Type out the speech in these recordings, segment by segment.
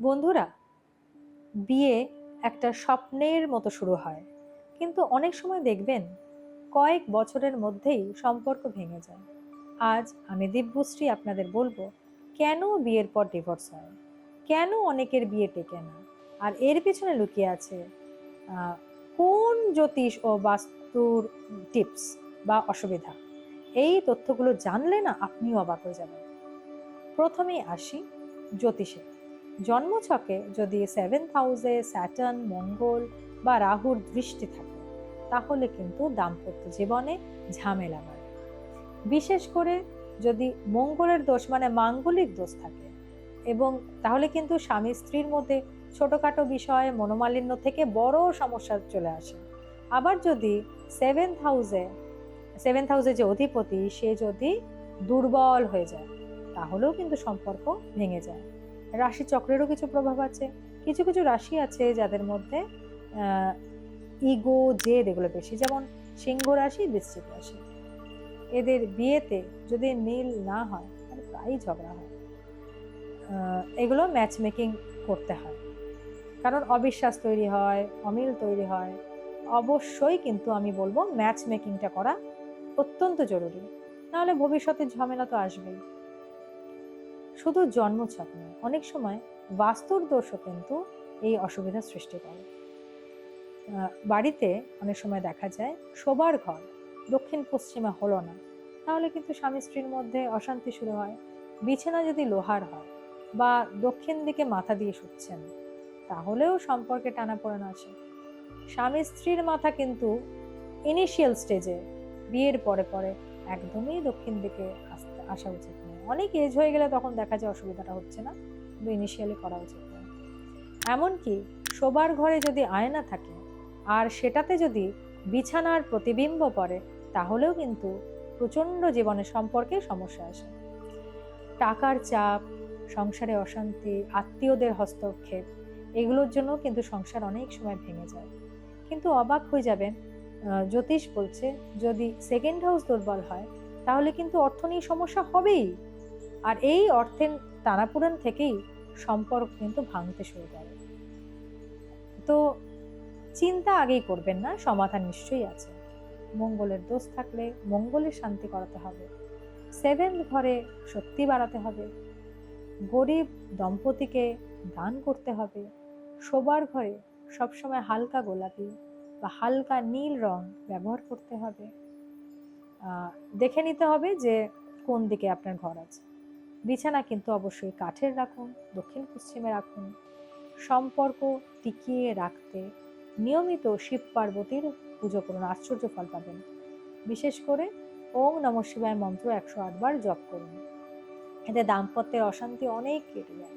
বন্ধুরা, বিয়ে একটা স্বপ্নের মতো শুরু হয়। কিন্তু অনেক সময় দেখবেন, কয়েক বছরের মধ্যেই সম্পর্ক ভেঙে যায়। আজ আমি দিব্যশ্রী আপনাদের বলব, কেন বিয়ের পর ডিভোর্স হয়? কেন অনেকের বিয়ে টেকে না? আর এর পিছনে লুকিয়ে আছে কোন জ্যোতিষ ও বাস্তুর টিপস বা অসুবিধা? এই তথ্যগুলো জানলে না আপনিও অবাক হয়ে যাবেন। প্রথমেই আসি জ্যোতিষে জন্মছকে যদি সেভেন্থ হাউসে স্যাটার্ন মঙ্গল বা রাহুর দৃষ্টি থাকে, তাহলে কিন্তু দাম্পত্য জীবনে ঝামেলা বাড়ে। বিশেষ করে যদি মঙ্গলের দোষ মানে মাঙ্গলিক দোষ থাকে এবং তাহলে কিন্তু স্বামী স্ত্রীর মধ্যে ছোটোখাটো বিষয়ে, মনোমালিন্য থেকে বড় সমস্যা চলে আসে। আবার যদি সেভেন্থ হাউসে সেভেন্থ হাউসে যে অধিপতি, সে যদি দুর্বল হয়ে যায়, তাহলেও কিন্তু সম্পর্ক ভেঙে যায়। রাশি চক্রেরও কিছু প্রভাব আছে। কিছু কিছু রাশি আছে যাদের মধ্যে ইগো, জেদ এগুলো বেশি। যেমন সিংহ রাশি, বৃশ্চিক রাশি। এদের বিয়েতে যদি মিল না হয়, তাহলে প্রায়ই ঝগড়া হয়। এগুলো ম্যাচ মেকিং করতে হয়। কারণ অবিশ্বাস তৈরি হয়, অমিল তৈরি হয়। অবশ্যই কিন্তু আমি বলব ম্যাচ মেকিংটা করা অত্যন্ত জরুরি। নাহলে ভবিষ্যতে ঝামেলা তো আসবেই। শুধু জন্মছক নয়, অনেক সময় বাস্তুর দোষও কিন্তু এই অসুবিধার সৃষ্টি করে। বাড়িতে অনেক সময় দেখা যায় শোবার ঘর দক্ষিণ পশ্চিমে হলো না, তাহলে কিন্তু স্বামী স্ত্রীর মধ্যে অশান্তি শুরু হয়। বিছানা যদি লোহার হয় বা দক্ষিণ দিকে মাথা দিয়ে শুচ্ছেন, তাহলেও সম্পর্কে টানাপোড়েন আসে স্বামী স্ত্রীর মাথা কিন্তু ইনিশিয়াল স্টেজে বিয়ের পরে পরে একদমই দক্ষিণ দিকে আসতে আসা উচিত অনেক এজ হয়ে গেলে তখন দেখা যায় অসুবিধাটা হচ্ছে না। কিন্তু ইনিশিয়ালি করা উচিত নয়। এমনকি শোবার ঘরে যদি আয়না থাকে, আর সেটাতে যদি বিছানার প্রতিবিম্ব পড়ে, তাহলেও কিন্তু প্রচণ্ড জীবনের সম্পর্কে সমস্যা আসে। টাকার চাপ, সংসারে অশান্তি, আত্মীয়দের হস্তক্ষেপ, এগুলোর জন্য কিন্তু সংসার অনেক সময় ভেঙে যায়। কিন্তু অবাক হয়ে যাবেন জ্যোতিষ বলছে, যদি সেকেন্ড হাউস দুর্বল হয়, তাহলে কিন্তু অর্থ নিয়ে সমস্যা হবেই। আর এই অর্থের টানাপোড়েন থেকেই সম্পর্ক কিন্তু ভাঙতে শুরু করে। তো চিন্তা আগেই করবেন না, সমাধান নিশ্চয়ই আছে। মঙ্গলের দোষ থাকলে মঙ্গলের শান্তি করাতে হবে। সেভেন ঘরে শক্তি বাড়াতে হবে। গরিব দম্পতিকে দান করতে হবে। শোবার ঘরে সবসময় হালকা গোলাপি বা হালকা নীল রং ব্যবহার করতে হবে। দেখে নিতে হবে যে কোন দিকে আপনার ঘর আছে। বিছানা কিন্তু অবশ্যই কাঠের রাখুন, দক্ষিণ পশ্চিমে রাখুন। সম্পর্ক টিকিয়ে রাখতে নিয়মিত শিব পার্বতীর পুজো করুন, আশ্চর্য ফল পাবেন। বিশেষ করে ওম নম শিবায় মন্ত্র একশো আটবার জপ করুন। এতে দাম্পত্যের অশান্তি অনেক কেটে যায়।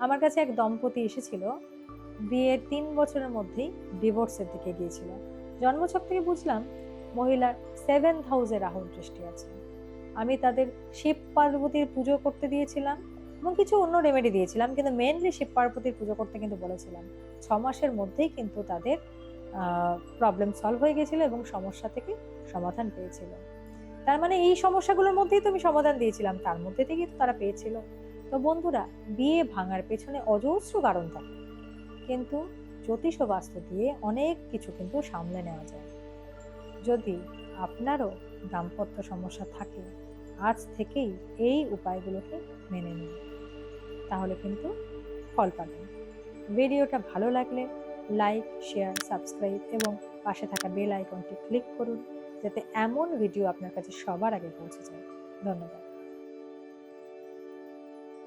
আমার কাছে এক দম্পতি এসেছিল, বিয়ের তিন বছরের মধ্যেই ডিভোর্সের দিকে গিয়েছিল। জন্মছক থেকে বুঝলাম, মহিলার সেভেন্থ হাউসে রাহুল দৃষ্টি আছে। আমি তাদের শিব পার্বতীর পুজো করতে দিয়েছিলাম এবং কিছু অন্য রেমেডি দিয়েছিলাম, কিন্তু মেনলি শিব পার্বতীর পুজো করতে কিন্তু বলেছিলাম। ছ মাসের মধ্যেই কিন্তু তাদের প্রবলেম সলভ হয়ে গেছিল এবং সমস্যা থেকে সমাধান পেয়েছিল। তার মানে এই সমস্যাগুলোর মধ্যেই তো আমি সমাধান দিয়েছিলাম, তার মধ্যে থেকেই তো তারা পেয়েছিল। তো বন্ধুরা, বিয়ে ভাঙার পেছনে অজস্র কারণ থাকে। কিন্তু জ্যোতিষ বাস্তু দিয়ে অনেক কিছু কিন্তু সামলে নেওয়া যায়। যদি আপনারও দাম্পত্য সমস্যা থাকে আজ থেকেই এই উপায়গুলোকে মেনে নিন। তাহলে কিন্তু ফল পাবেন। ভিডিওটা ভালো লাগলে লাইক, শেয়ার, সাবস্ক্রাইব এবং পাশে থাকা বেল আইকনটি ক্লিক করুন, যাতে এমন ভিডিও আপনার কাছে সবার আগে পৌঁছে যায়। ধন্যবাদ।